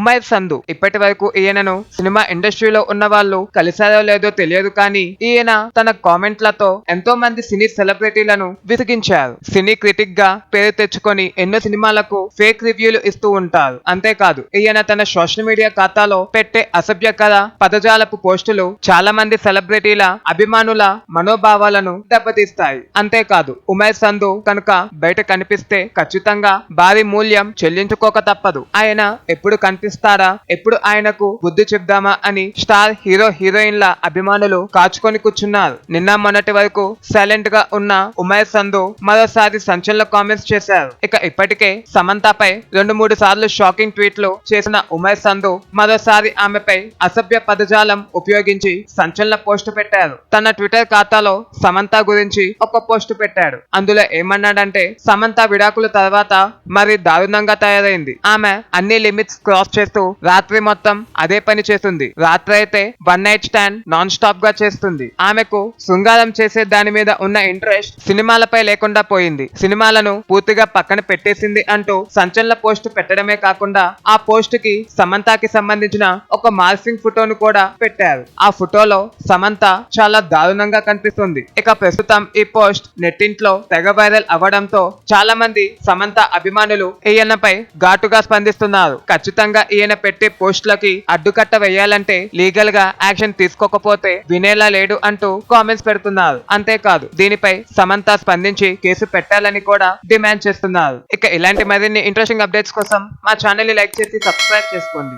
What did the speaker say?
ఉమైర్ సంధు ఇప్పటి వరకు ఈయనను సినిమా ఇండస్ట్రీలో ఉన్న వాళ్ళు కలిసారో లేదో తెలియదు కానీ ఈయన తన కామెంట్లతో ఎంతో మంది సినీ సెలబ్రిటీలను విసిగించారు. సినీ క్రిటిక్గా పేరు తెచ్చుకొని ఎన్నో సినిమాలకు ఫేక్ రివ్యూలు ఇస్తూ ఉంటారు. అంతేకాదు ఈయన తన సోషల్ మీడియా ఖాతాలో పెట్టే అసభ్యకర పదజాలపు పోస్టులు చాలా మంది సెలబ్రిటీల అభిమానుల మనోభావాలను దెబ్బతీస్తాయి. అంతేకాదు ఉమైర్ సంధు కనుక బయట కనిపిస్తే ఖచ్చితంగా భారీ మూల్యం చెల్లించుకోక తప్పదు. ఆయన ఎప్పుడు కనిపిస్తారా ఎప్పుడు ఆయనకు బుద్ధి చెప్దామా అని స్టార్ హీరో హీరోయిన్ల అభిమానులు కాచుకొని కూర్చున్నారు. నిన్న మొన్నటి వరకు సైలెంట్గా ఉన్న ఉమేష్ సంధు మరోసారి సంచలన కామెంట్స్ చేశారు. ఇక ఇప్పటికే సమంతపై రెండు మూడు సార్లు షాకింగ్ ట్వీట్లు చేసిన ఉమేష్ సంధు మరోసారి ఆమెపై అసభ్య పదజాలం ఉపయోగించి సంచలన పోస్ట్ పెట్టారు. తన ట్విట్టర్ ఖాతాలో సమంత గురించి ఒక పోస్ట్ పెట్టాడు. అందులో ఏమన్నాడంటే సమంత విడాకుల తర్వాత మరి దారుణంగా తయారైంది. ఆమె అన్ని లిమిట్స్ క్రాస్ చేస్తూ రాత్రి మొత్తం అదే పని చేస్తుంది. రాత్రి అయితే వన్ నైట్ స్టాండ్ నాన్ స్టాప్గా చేస్తుంది. ఆమెకు శృంగారం చేసే దాని మీద ఉన్న ఇంట్రెస్ట్ సినిమాలపై లేకుండా పోయింది. సినిమాలను పూర్తిగా పక్కన పెట్టేసింది అంటూ సంచలన పోస్ట్ పెట్టడమే కాకుండా ఆ పోస్ట్కి సమంతకి సంబంధించిన ఒక మార్సింగ్ ఫోటోను కూడా పెట్టారు. ఆ ఫోటోలో సమంత చాలా దారుణంగా కనిపిస్తుంది. ఇక ప్రస్తుతం ఈ పోస్ట్ నెట్టింట్లో తెగ వైరల్ అవ్వడంతో చాలా మంది సమంత అభిమానులు ఈయనపై ఘాటుగా స్పందిస్తున్నారు. ఖచ్చితంగా ఈయన పెట్టే పోస్టులకి అడ్డుకట్ట వేయాలంటే లీగల్గా యాక్షన్ తీసుకోకపోతే వినేలా లేడు అంటూ కామెంట్స్ పెడుతున్నారు. అంతేకాదు దీనిపై సమంత స్పందించి కేసు పెట్టాలని కూడా డిమాండ్ చేస్తున్నారు. ఇక ఇలాంటి మరిన్ని ఇంట్రెస్టింగ్ అప్డేట్స్ కోసం మా ఛానల్ని లైక్ చేసి సబ్స్క్రైబ్ చేసుకోండి.